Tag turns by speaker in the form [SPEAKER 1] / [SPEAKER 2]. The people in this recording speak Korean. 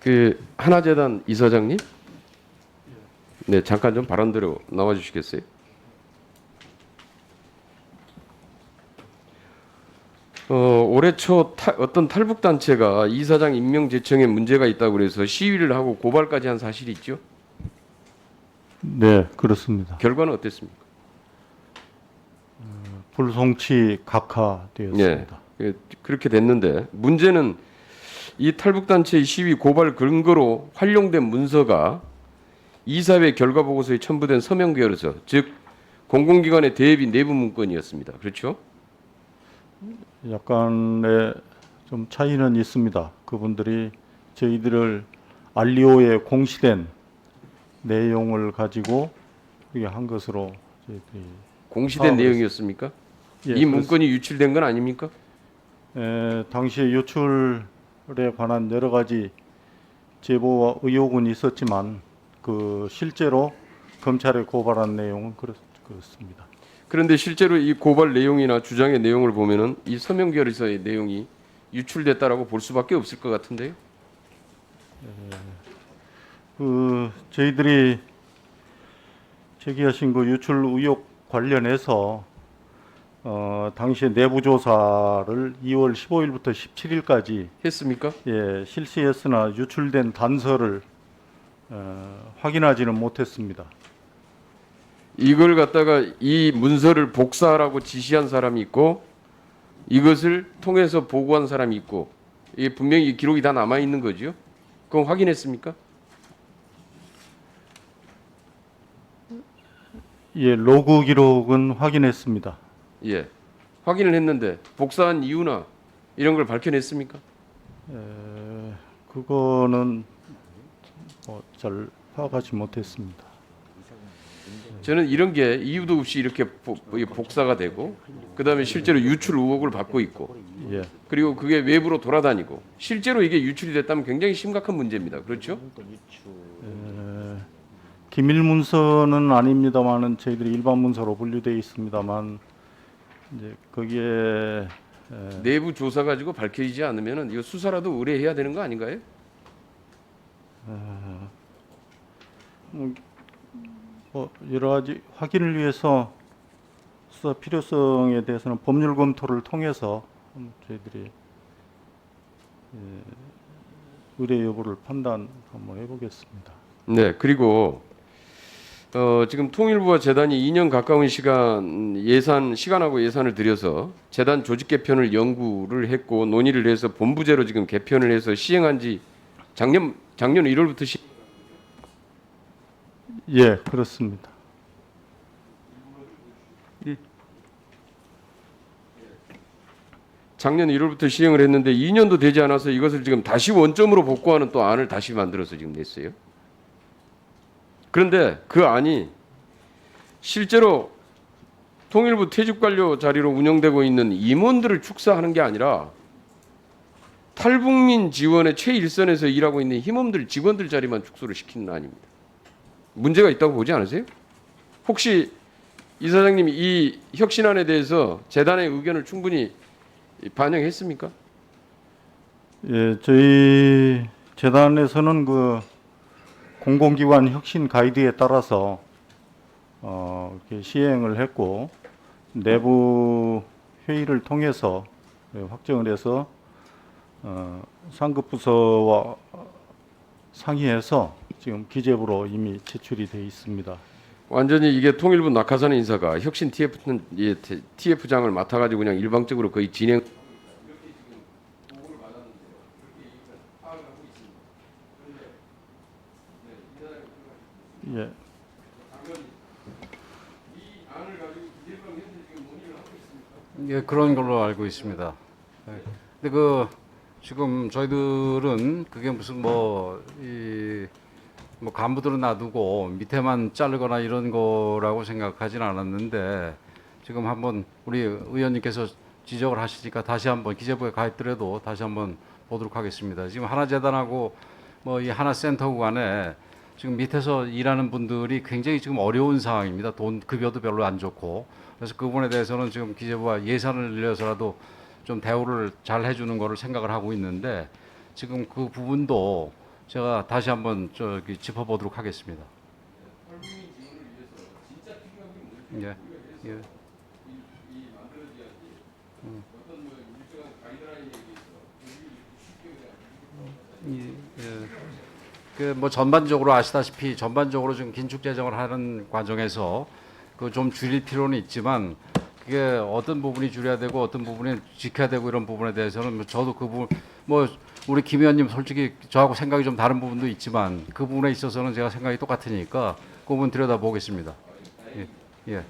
[SPEAKER 1] 그 하나재단 이사장님, 네 잠깐 좀 발언대로 나와 주시겠어요? 어, 올해 초 타- 어떤 탈북 단체가 이사장 임명 제청에 문제가 있다고 그래서 시위를 하고 고발까지 한 사실이 있죠.
[SPEAKER 2] 네, 그렇습니다.
[SPEAKER 1] 결과는 어땠습니까?
[SPEAKER 2] 불송치 각하되었습니다.
[SPEAKER 1] 예, 그렇게 됐는데 문제는 이 탈북 단체의 시위 고발 근거로 활용된 문서가 이사회 결과 보고서에 첨부된 서명 계열서, 즉 공공기관의 대비 내부 문건이었습니다. 그렇죠?
[SPEAKER 2] 약간의 좀 차이는 있습니다. 그분들이 저희들을 알리오에 공시된 내용을 가지고 이게 한 것으로 저희들이
[SPEAKER 1] 공시된
[SPEAKER 2] 아,
[SPEAKER 1] 내용이었습니까?
[SPEAKER 2] 예,
[SPEAKER 1] 이 문건이 유출된 건 아닙니까?
[SPEAKER 2] 에, 당시에 유출 에 관한 여러 가지 제보와 의혹은 있었지만 그 실제로 검찰에 고발한 내용은 그렇, 그렇습니다.
[SPEAKER 1] 그런데 실제로 이 고발 내용이나 주장의 내용을 보면은 이 서명 계열서의 내용이 유출됐다라고 볼 수밖에 없을 것 같은데요.
[SPEAKER 2] 그 저희들이 제기하신 그 유출 의혹 관련해서 어, 당시에 내부 조사를 2월 15일부터 17일까지
[SPEAKER 1] 했습니까?
[SPEAKER 2] 예, 실시했으나 유출된 단서를 어, 확인하지는 못했습니다.
[SPEAKER 1] 이걸 갖다가 이 문서를 복사하라고 지시한 사람이 있고 이것을 통해서 보고한 사람이 있고 이게 분명히 기록이 다 남아 있는 거죠. 그건 확인했습니까?
[SPEAKER 2] 예, 로그 기록은 확인했습니다.
[SPEAKER 1] 예. 확인을 했는데 복사한 이유나 이런 걸 밝혀냈습니까?
[SPEAKER 2] 에, 그거는 뭐잘 파악하지 못했습니다.
[SPEAKER 1] 저는 이런 게 이유도 없이 이렇게 복사가 되고 그다음에 실제로 유출 의혹을 받고 있고
[SPEAKER 2] 예,
[SPEAKER 1] 그리고 그게 외부로 돌아다니고 실제로 이게 유출이 됐다면 굉장히 심각한 문제입니다. 그렇죠?
[SPEAKER 2] 에, 기밀 문서는 아닙니다만은 저희들이 일반 문서로 분류되어 있습니다만 이제 거기에 에,
[SPEAKER 1] 내부 조사 가지고 밝혀지지 않으면은 이거 수사라도 의뢰해야 되는 거 아닌가요?
[SPEAKER 2] 뭐 여러 가지 확인을 위해서 수사 필요성에 대해서는 법률 검토를 통해서 한번 저희들이 예, 의뢰 여부를 판단 한번 해보겠습니다.
[SPEAKER 1] 네. 그리고 어, 지금 통일부와 재단이 2년 가까운 시간 예산 시간하고 예산을 들여서 재단 조직 개편을 연구를 했고 논의를 해서 본부제로 지금 개편을 해서 시행한 지 작년 작년 1월부터 시,
[SPEAKER 2] 예, 그렇습니다.
[SPEAKER 1] 작년 1월부터 시행을 했는데 2년도 되지 않아서 이것을 지금 다시 원점으로 복구하는 또 안을 다시 만들어서 지금 냈어요. 그런데 그 안이 실제로 통일부 퇴직관료 자리로 운영되고 있는 임원들을 축사하는 게 아니라 탈북민 지원의 최일선에서 일하고 있는 힘없들 직원들 자리만 축소를 시키는 안입니다. 문제가 있다고 보지 않으세요? 혹시 이 사장님이 이 혁신안에 대해서 재단의 의견을 충분히 반영했습니까?
[SPEAKER 2] 예, 저희 재단에서는 그 공공기관 혁신 가이드에 따라서 어, 이렇게 시행을 했고 내부 회의를 통해서 예, 확정을 해서 어, 상급 부서와 상의해서 지금 기재부로 이미 제출이 돼 있습니다.
[SPEAKER 1] 완전히 이게 통일부 낙하산 인사가 혁신 TF는 TF장을 맡아가지고 그냥 일방적으로 거의 진행.
[SPEAKER 2] 예,
[SPEAKER 3] 예, 그런 걸로 알고 있습니다. 예. 근데 그 지금 저희들은 그게 무슨 뭐 이 뭐 간부들은 놔두고 밑에만 자르거나 이런 거라고 생각하진 않았는데 지금 한번 우리 의원님께서 지적을 하시니까 다시 한번 기재부에 가 있더라도 다시 한번 보도록 하겠습니다. 지금 하나 재단하고 뭐 이 하나 센터 간에 지금 밑에서 일하는 분들이 굉장히 지금 어려운 상황입니다. 돈 급여도 별로 안 좋고 그래서 그 부분에 대해서는 지금 기재부가 예산을 늘려서라도 좀 대우를 잘 해주는 거를 생각을 하고 있는데 지금 그 부분도 제가 다시 한번 저기 짚어보도록 하겠습니다. 예, 예. 음. 이, 예. 그 뭐 전반적으로 아시다시피 전반적으로 지금 긴축 재정을 하는 과정에서 그 좀 줄일 필요는 있지만 그게 어떤 부분이 줄여야 되고 어떤 부분이 지켜야 되고 이런 부분에 대해서는 뭐 저도 그 부분 뭐 우리 김 의원님 솔직히 저하고 생각이 좀 다른 부분도 있지만 그 부분에 있어서는 제가 생각이 똑같으니까 그 부분 들여다 보겠습니다. 예. 예.